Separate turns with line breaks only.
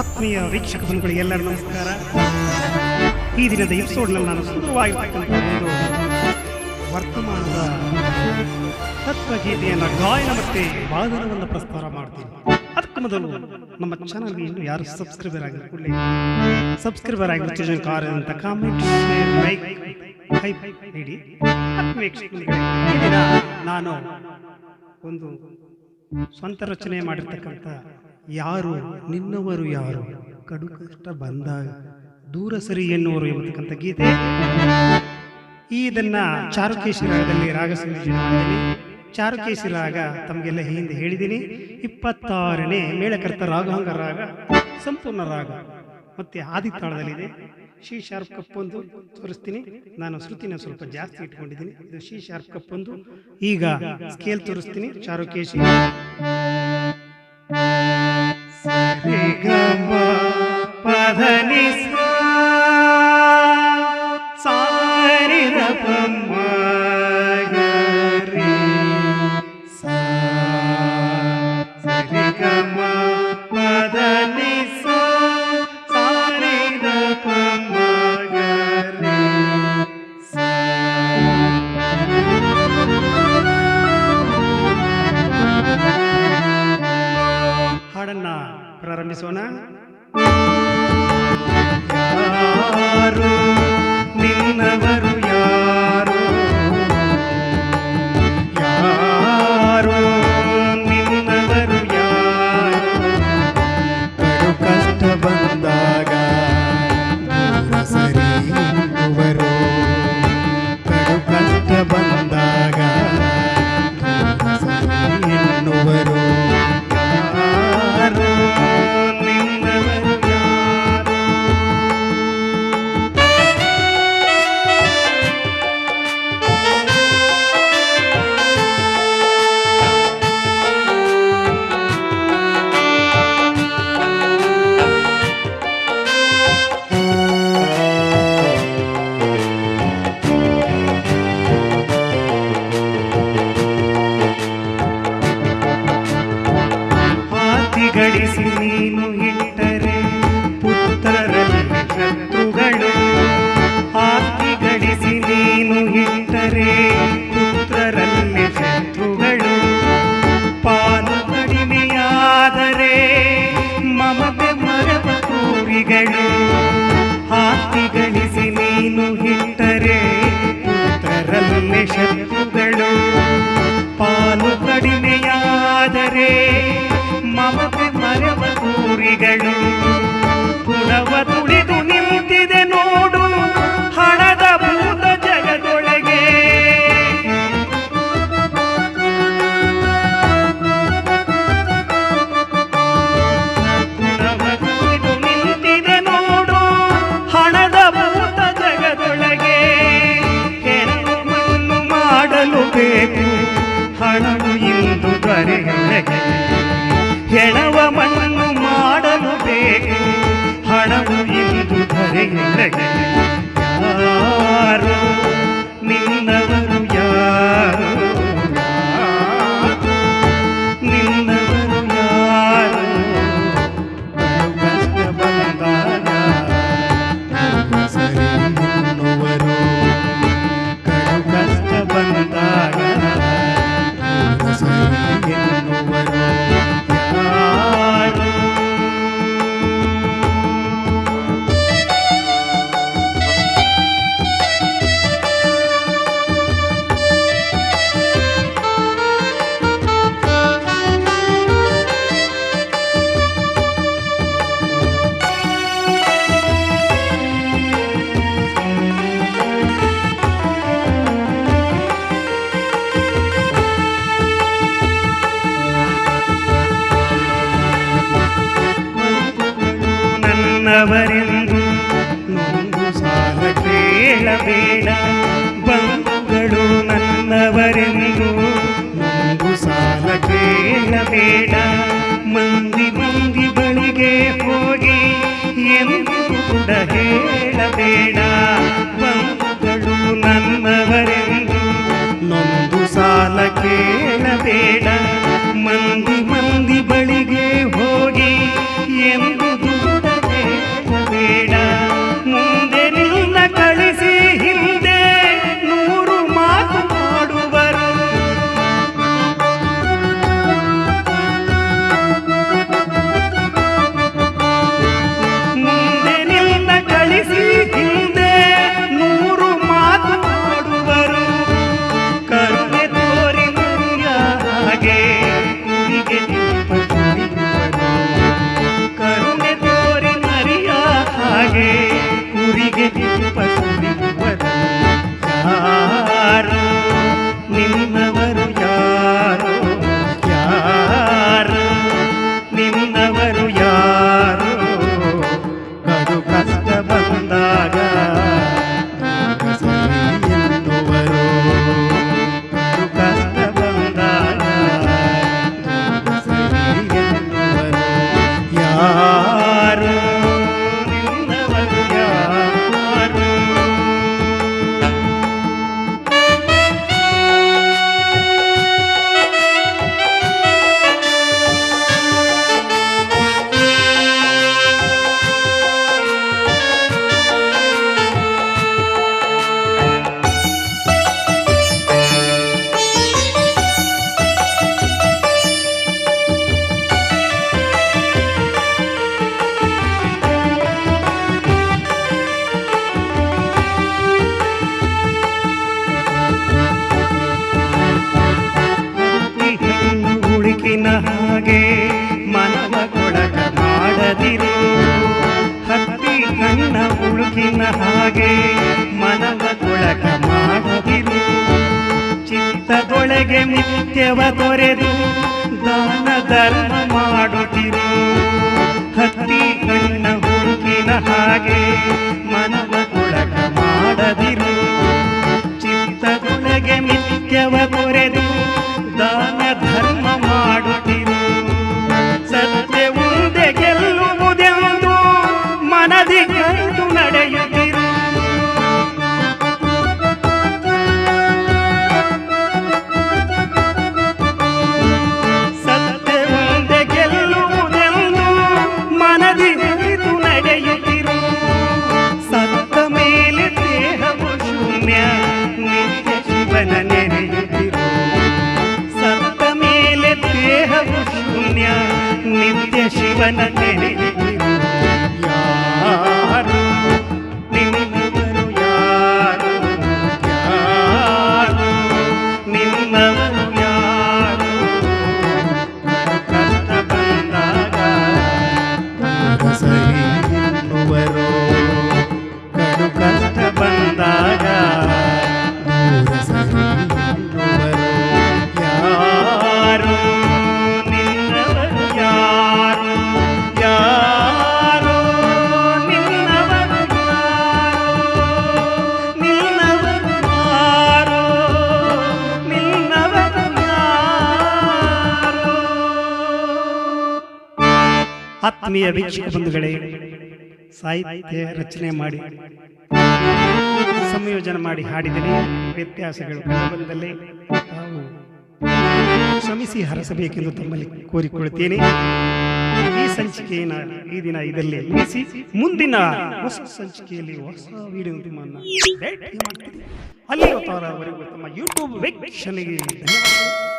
ಆತ್ಮೀಯ ವೀಕ್ಷಕ ಬಂಧುಗಳಿಗೆ ಎಲ್ಲರೂ ನಮಸ್ಕಾರ. ಈ ದಿನದ ಎಪಿಸೋಡ್ನಲ್ಲಿ ನಾನು ಸುಂದರವಾಗಿರ್ತಕ್ಕಂಥ ಒಂದು ವರ್ತಮಾನದ ತತ್ವಗೀತೆಯನ್ನು ಗಾಯನ ಮತ್ತೆ ವಾದನವನ್ನು ಪ್ರಸ್ತಾರ ಮಾಡ್ತೀನಿ. ಅದಕ್ಕೆ ಮೊದಲು ನಮ್ಮ ಚಾನಲ್ಗೆ ಇನ್ನು ಯಾರು ಸಬ್ಸ್ಕ್ರೈಬರ್ ಆಗಿಲ್ಲ ಕೂಡಲೇ ಸಬ್ಸ್ಕ್ರೈಬರ್ ಆಗಿರೋ ಅಂತ ಕಾಮೆಂಟ್ ಶೇರ್ ಲೈಕ್ ದಿನ ನಾನು ಒಂದು ಸ್ವಂತ ರಚನೆ ಮಾಡಿರ್ತಕ್ಕಂಥ ಯಾರು? ನಿನ್ನವರು ಯಾರು? ಕಡು ಕಷ್ಟ ಬಂದಾಗ ದೂರ ಸರಿ ಎನ್ನುವರು ಎಂಬತಕ್ಕಂಥ ಗೀತೆ. ಈ ಇದನ್ನ ಚಾರುಕೇಶಿ ರಾಗದಲ್ಲಿ ರಾಗ ಸಂಯೋಜನೆ ಚಾರುಕೇಶಿ ರಾಗ ತಮಗೆಲ್ಲ ಹಿಂದೆ ಹೇಳಿದ್ದೀನಿ. ಇಪ್ಪತ್ತಾರನೇ ಮೇಳಕರ್ತ ರಾಗಾಂಗ ರಾಗ, ಸಂಪೂರ್ಣ ರಾಗ. ಮತ್ತೆ ಆದಿತಾಳದಲ್ಲಿದೆ. ಶಿ ಶಾರ್ಪ್ ಕಪ್ ಒಂದು ತೋರಿಸ್ತೀನಿ. ನಾನು ಶ್ರುತಿನ ಸ್ವಲ್ಪ ಜಾಸ್ತಿ ಇಟ್ಕೊಂಡಿದ್ದೀನಿ. ಇದು ಶಿ ಶಾರ್ಪ್ ಕಪ್ ಒಂದು. ಈಗ ಸ್ಕೇಲ್ ತೋರಿಸ್ತೀನಿ. ಚಾರುಕೇಶಿ. പധനിസ സാരിതപം persona ಪುತ್ರರಲ್ಲಿ ಶತ್ರುಗಳು ಆತಿ ಗಳಿಸಿ ನೀನು ಇಟ್ಟರೆ ಪುತ್ರರಲ್ಲಿ ಶತ್ರುಗಳು. ಪಾಲು ಕಡಿಮೆಯಾದರೆ ಮಮತೆ ಮರವ ಕೂರಿಗಳು. ಆತಿ ಗಳಿಸಿ ನೀನು ಇಟ್ಟರೆ ಪುತ್ರರಲ್ಲಿ ಶತ್ರುಗಳು. ಪಾಲು ಕಡಿಮೆಯಾದರೆ ಮಮತೆ ಮರವ ಕೂರಿಗಳು. ಧರೆಯೊಳಗೆ ಯಾರು ನನ್ನವರೆಂದು ನೊಂದು ಸಾಲ ಕೇಳಬೇಡ ಬಂಧುಗಳು ನನ್ನವರೆಂದು ನೊಂದು ಸಾಲ ಕೇಳಬೇಡ ಮಂದಿ ಮಂದಿ ಬಳಿಗೆ ಹೋಗಿ ಎಂದು ಕೂಡ ಹೇಳಬೇಡ ಬಂಧುಗಳು ನನ್ನವರೆಂದು ನೊಂದು ಸಾಲ ಕೇಳಬೇಡ ಮಂದಿ ಮಂದಿ ಹಾಗೆ
ಮನವ ತೊಳಕ ಮಾಡುತ್ತಿರು. ಚಿತ್ತದೊಳಗೆ ನಿತ್ಯವ ತೊರೆದು ದಾನ ಧರ್ಮ ಮಾಡುತ್ತಿರು. ಆತ್ಮೀಯ ವೀಕ್ಷಕ ಬಂಧುಗಳೇ, ಸಾಹಿತ್ಯ ರಚನೆ ಮಾಡಿ, ಸಂಯೋಜನೆ ಮಾಡಿ ಹಾಡಿದರೆ ವ್ಯತ್ಯಾಸಗಳು ತಾವು ಶ್ರಮಿಸಿ ಹರಸಬೇಕೆಂದು ತಮ್ಮಲ್ಲಿ ಕೋರಿಕೊಳ್ಳುತ್ತೇನೆ. ಈ ಸಂಚಿಕೆಯನ್ನು ಈ ದಿನ ಇದರಲ್ಲಿ ಮುಗಿಸಿ, ಮುಂದಿನ ಹೊಸ ಸಂಚಿಕೆಯಲ್ಲಿ ಹೊಸ ವಿಡಿಯೋ ನಿಮ್ಮನ್ನು ಅಲ್ಲಿ ತಮ್ಮ ಯೂಟ್ಯೂಬ್ ವೀಕ್ಷಣೆಗೆ ಧನ್ಯವಾದಗಳು.